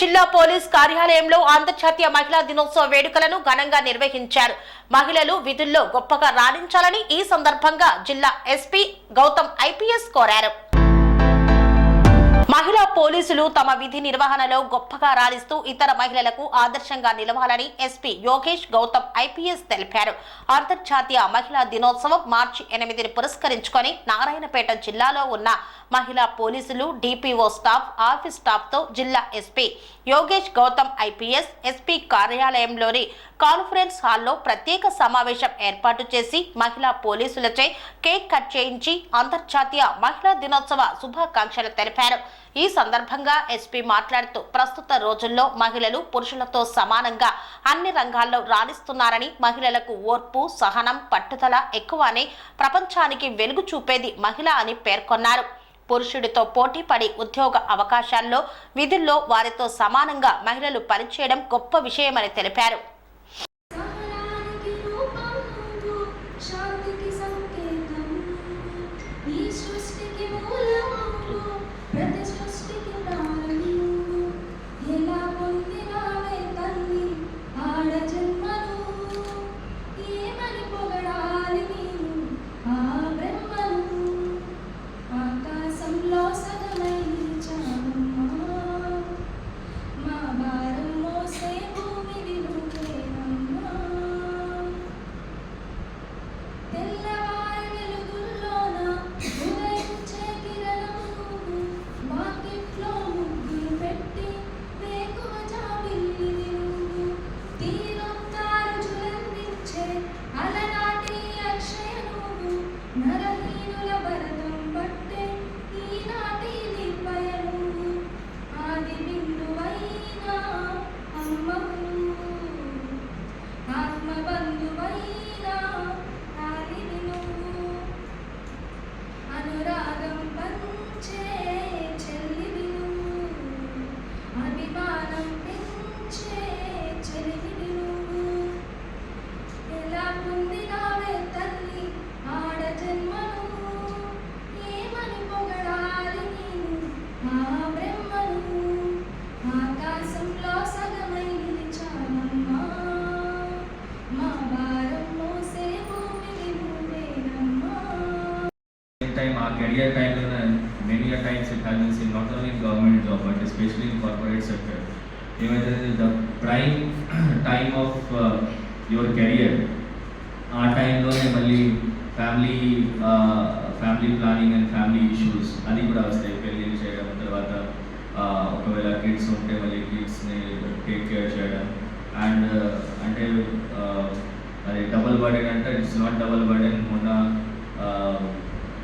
జిల్లా పోలీస్ కార్యాలయంలో అంతర్జాతీయ మహిళా దినోత్సవ వేడుకలను ఘనంగా నిర్వహించారు మహిళలు విధుల్లో గొప్పగా రాణించాలని ఈ సందర్భంగా జిల్లా ఎస్పీ గౌతమ్ ఐపీఎస్ కోరారు మహిళా పోలీసులు తమ విధి నిర్వహణలో గొప్పగా రాణిస్తూ ఇతర మహిళలకు ఆదర్శంగా నిలవాలని ఎస్పీ యోగేష్ గౌతమ్ ఐపీఎస్ తెలిపారు అంతర్జాతీయ మహిళా దినోత్సవం మార్చి ఎనిమిదిని పురస్కరించుకొని నారాయణపేట జిల్లాలో ఉన్న మహిళా పోలీసులు డిపిఓ స్టాఫ్ ఆఫీస్ స్టాఫ్తో జిల్లా SP Yogesh Gautam IPS SP కార్యాలయంలోని conference హాల్లో ప్రత్యేక సమావేశం ఏర్పాటు చేసి మహిళా పోలీసులచే కేక్ కట్ చేయించి అంతర్జాతీయ మహిళా దినోత్సవ శుభాకాంక్షలు తెలిపారు ఈ సందర్భంగా ఎస్పీ మాట్లాడుతూ ప్రస్తుత రోజుల్లో మహిళలు పురుషులతో సమానంగా అన్ని రంగాల్లో రాణిస్తున్నారని మహిళలకు ఓర్పు సహనం పట్టుదల ఎక్కువనే ప్రపంచానికి వెలుగు చూపేది మహిళ అని పేర్కొన్నారు పురుషుడితో పోటీ పడి ఉద్యోగ అవకాశాల్లో విధుల్లో వారితో సమానంగా మహిళలు పనిచేయడం గొప్ప విషయమని తెలిపారు అనురాగం పంచే చెల్లి అభిమానం పెంచే my career time and many a times it happens in not only in government job but especially in corporate sector. Even the prime time of uh, your career, ఆ టైంలోనే మళ్ళీ family family planning and family issues అది కూడా వస్తాయి పెళ్లి చేయడం తర్వాత ఒకవేళ కిడ్స్ ఉంటే మళ్ళీ కిడ్స్ని టేక్ కేర్ చేయడం అండ్ అంటే అది డబుల్ బర్డెన్ అంటే ఇట్స్ నాట్ డబుల్ బర్డెన్ మొన్న